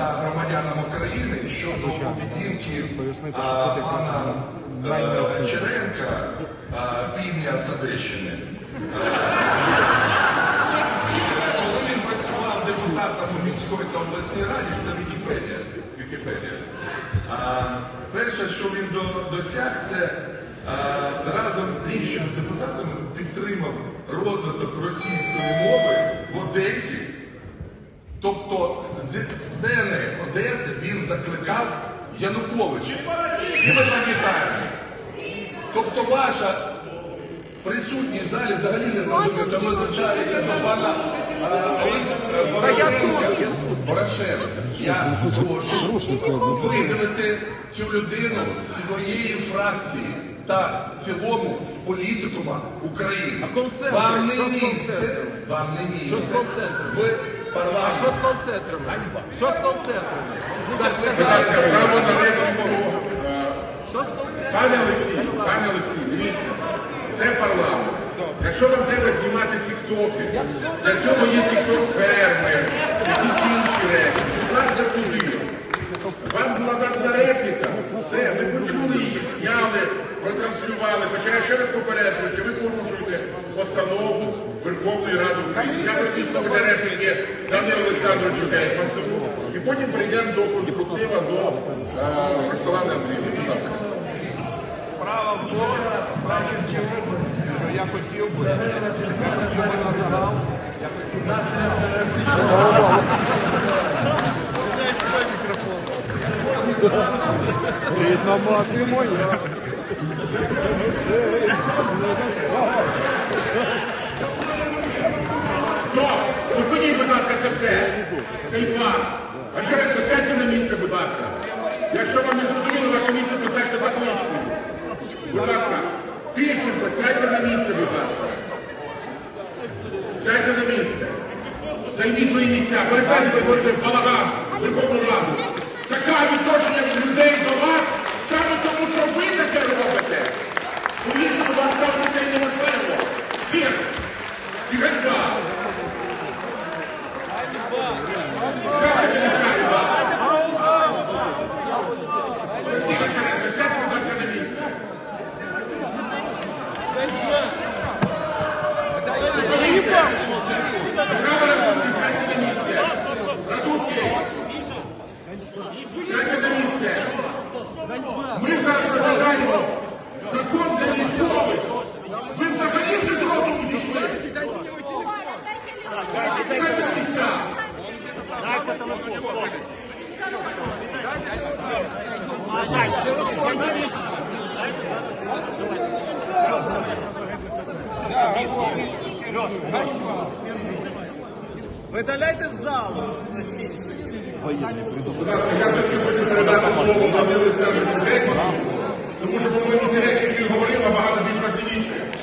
та громадянам України щодо поведінки пана е, Черенка, півдня з Коли він працював депутатом у міської та обласній раді, це Вікіпедія. Вікіпедія. Перше, що він досяг, це разом з іншими депутатами підтримав розвиток російської мови в Одесі. Тобто з сцени Одеси він закликав Януковича. Всі ми пам'ятаємо. Тобто ваша присутність в залі взагалі не зрозуміла, тому звичається до пана Порошенка. Я прошу видалити цю людину своєї фракції та в цілому з політикума України. кол-центр? Вам не місце, вам не місце А що з кол-центром? Що з кол-центром? Ну, сказали. право. Що з кол-центром? Пане Олексій, пане Олексій, дивіться, це парламент. Якщо вам треба знімати тіктоки, для цього є тікток ферми, якісь інші речі. Будь ласка, туди. Вам була дана репліка, все, ми почули її, зняли, протранслювали. Хоча я ще раз попереджую, що ви порушуєте постанову Верховної Ради України. Я притисну для репліки Данилу Олександровичу Гетьманцеву. І потім перейдемо до конструктива до е, Роксолани Андріївни. Будь ласка. Справа в тому, в Харківській області, що я хотів би, я хотів би на загал, я хотів би Рідна мати моя. Стоп! Зупиніть, будь ласка, це все. Факт. А що ви сядьте на місце, будь ласка. Якщо вам не зрозуміло ваше місце, позначте табличкою. Будь ласка, Тищенко, сядьте на місце, будь ласка. Сядьте на місце. Займіть свої місця. Перестаньте виходити в балаган, Верховну Раду. Така відношення від людей до вас, саме тому, що ви таке робите. По-іншому вас ставити це неможливо. Всіх! І ганьба! Олексій Гончаренко, сядь, будь ласка, на місце. Право Радуцький, сядьте на місце. Радуцький. Сядьте на місце. Ми зараз розглядаємо закон для військових. Ви взагалі вже з розуму зійшли. На місця. Видаляйте з залу. Я щоб